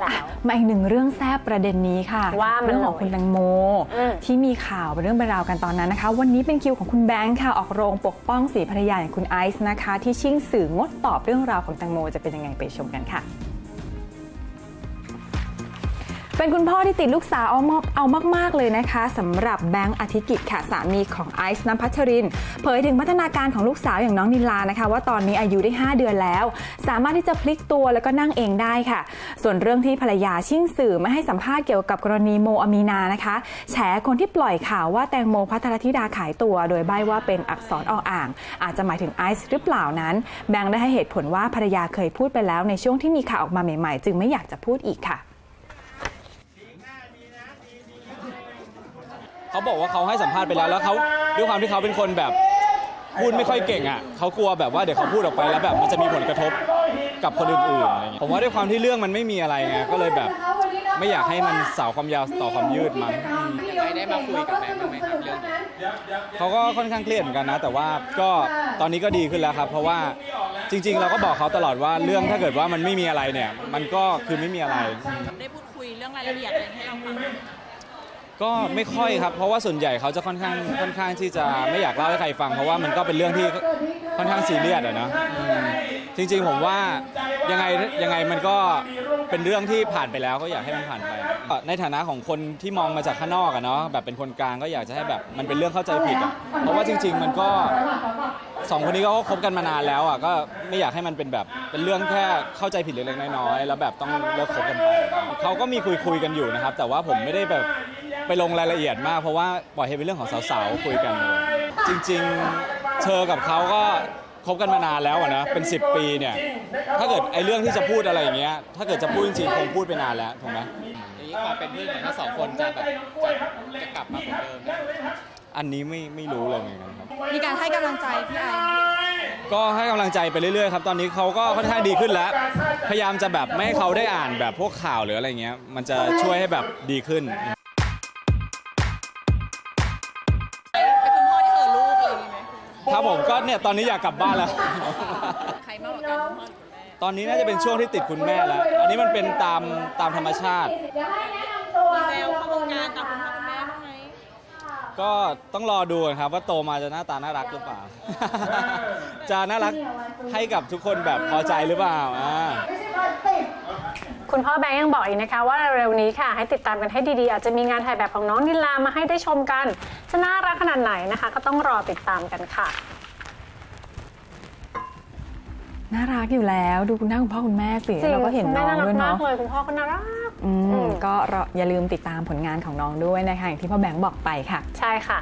แล้วมาอีกหนึ่งเรื่องแซบประเด็นนี้ค่ะว่ามาเรื่องของเลยคุณแตงโมอืมที่มีข่าวเป็นเรื่องเป็นราวกันตอนนั้นนะคะ วันนี้เป็นคิวของคุณแบงค์ค่ะออกโรงปกป้องสีภรรยาอย่างคุณไอซ์นะคะ ที่ชิ่งสื่องดตอบเรื่องราวของแตงโมจะเป็นยังไงไปชมกันค่ะ เป็นคุณพ่อที่ติดลูกสาวเอามากเอามากๆเลยนะคะสำหรับแบงค์อธิกิจค่ะสามีของไอซ์นภัชรินเผยถึงพัฒนาการของลูกสาวอย่างน้องนิลานะคะ ว่าตอนนี้อายุได้ 5 เดือนแล้ว สามารถที่จะพลิกตัวแล้วก็นั่งเองได้ค่ะ ส่วนเรื่องที่ภรรยาชิ่งสื่อไม่ให้สัมภาษณ์เกี่ยวกับกรณีโมอามีนานะคะ แฉคนที่ปล่อยข่าวว่าแตงโมพัทรธิดาขายตัว โดยใบ้ว่าเป็นอักษรออ่าง อาจจะหมายถึงไอซ์หรือเปล่านั้น แบงค์ได้ให้เหตุผลว่าภรรยาเคยพูดไปแล้วในช่วงที่มีข่าวออกมาใหม่ๆ จึงไม่อยากจะพูดอีกค่ะ เขาบอกว่าเขาให้สัมภาษณ์ไปแล้วแล้วเขาด้วยความที่เขาเป็นคนแบบพูดไม่ค่อยเก่งอะเขากลัวแบบว่าเดี๋ยวเขาพูดออกไปแล้วแบบมันจะมีผลกระทบกับคนอื่นๆอะไรเงี้ยผมว่าด้วยความที่เรื่องมันไม่มีอะไรไงก็เลยแบบไม่อยากให้มันสาวความยาวต่อความยืดมั้งอืมยังไงได้มาคุยกับแบงค์บ้างไหมครับเรื่องนี้เขาก็ค่อนข้างเครียดเหมือนกันนะ แต่ว่าก็ตอนนี้ก็ดีขึ้นแล้วครับ เพราะว่าจริง ๆ เราก็บอกเขาตลอดว่าเรื่องถ้าเกิดว่ามันไม่มีอะไรเนี่ย มันก็คือไม่มีอะไรได้พูดคุยเรื่องรายละเอียดอะไรให้เราฟัง ก็ไม่ค่อยครับ เพราะว่าส่วนใหญ่เขาจะค่อนข้างค่อนข้างที่จะไม่อยากเล่าให้ใครฟัง เพราะว่ามันก็เป็นเรื่องที่ค่อนข้างซีเรียสอะนะอืมจริงๆผมว่ายังไงยังไงมันก็เป็นเรื่องที่ผ่านไปแล้วก็อยากให้มันผ่านไปในฐานะของคนที่มองมาจากข้างนอกอะเนาะแบบเป็นคนกลางก็อยากจะให้แบบมันเป็นเรื่องเข้าใจผิดอะเพราะว่าจริง ๆ มันก็สองคนนี้ก็คบกันมานานแล้วอะก็ไม่อยากให้มันเป็นแบบเป็นเรื่องแค่เข้าใจผิดเล็กๆน้อยๆแล้วแบบต้องเลิกคบกันไปเขาก็มีคุยคุยๆกันอยู่นะครับ แต่ว่าผมไม่ได้แบบ ไปลงรายละเอียดมาก เพราะว่าปล่อยให้เป็นเรื่องของสาวๆคุยกัน จริงๆเธอกับเขาก็คบกันมานานแล้วอะนะเป็น 10 ปีเนี่ยถ้าเกิดไอ้เรื่องที่จะพูดอะไรอย่างเงี้ยถ้าเกิดจะพูดจริงๆคงพูดไปนานแล้วถูกไหมอย่างนี้ความเป็นเพื่อนของทั้งสองคนจะแบบจะจะกลับมาเหมือนเดิมไหมอันนี้ไม่ไม่รู้เลยเหมือนกันครับ มีการให้กำลังใจพี่ไอซ์ไหมก็ให้กำลังใจไปเรื่อยๆครับ ตอนนี้เขาก็ค่อนข้างดีขึ้นแล้ว พยายามจะแบบไม่ให้เขาได้อ่านแบบพวกข่าวหรืออะไรเงี้ย มันจะช่วยให้แบบดีขึ้นเป็น ครับผมก็เนี่ยตอนนี้อยากกลับบ้านแล้ว ใครมากกว่ากันคุณพ่อหรือคุณแม่ตอนนี้น่าจะเป็นช่วงที่ติดคุณแม่แล้ว อันนี้มันเป็นตามตามธรรมชาติมีแววเข้าวงการตามคุณพ่อคุณแม่บ้างไหมก็ต้องรอดูกันครับว่าโตมาจะหน้าตาน่ารักหรือเปล่า จะน่ารักให้กับทุกคนแบบพอใจหรือเปล่าอ่าคุ ณพ่อแบงค์ยังบอกอีกนะคะ ว่าเร็วๆนี้ค่ะให้ติดตามกันให้ดีๆ อาจจะมีงานถ่ายแบบของน้องนิลามาให้ได้ชมกัน จะน่ารักขนาดไหนนะคะ ก็ต้องรอติดตามกันค่ะน่ารักอยู่แล้วดูคุณหน้าคุณพ่อคุณแม่สิจริงเราก็เห็นคุณน้แม่องน่ารัด้วยกมาเนาะกเลยคุณพ่อก็น่ารักอืมอืมก็รออย่าลืมติดตามผลงานของน้องด้วยนะคะอย่างที่พ่อแบงค์บอกไปค่ะ ใช่ค่ะ